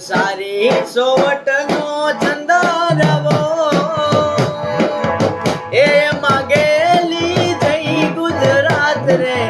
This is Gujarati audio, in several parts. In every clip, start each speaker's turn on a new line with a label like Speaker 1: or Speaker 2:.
Speaker 1: સારી સોવટ નો છંદ રવો. એ માગેલી થઈ ગુજરાત રે.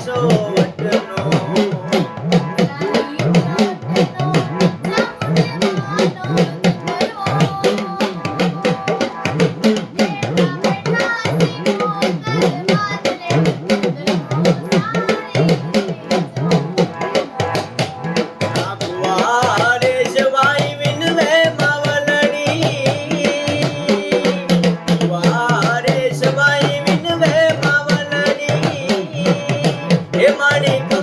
Speaker 1: So, Good morning.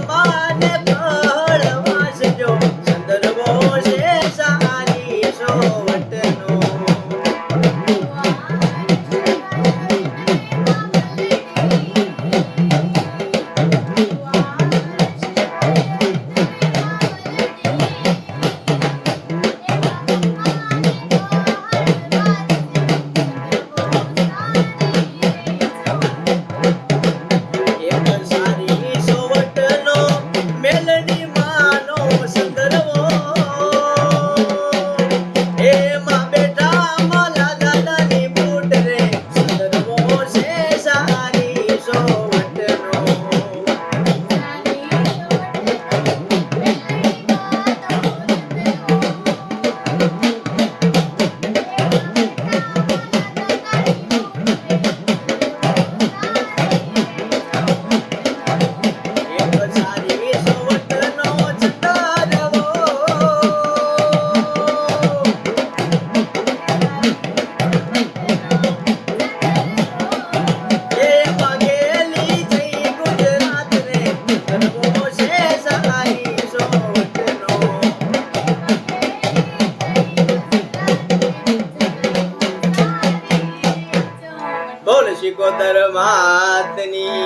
Speaker 1: ગોદર માતની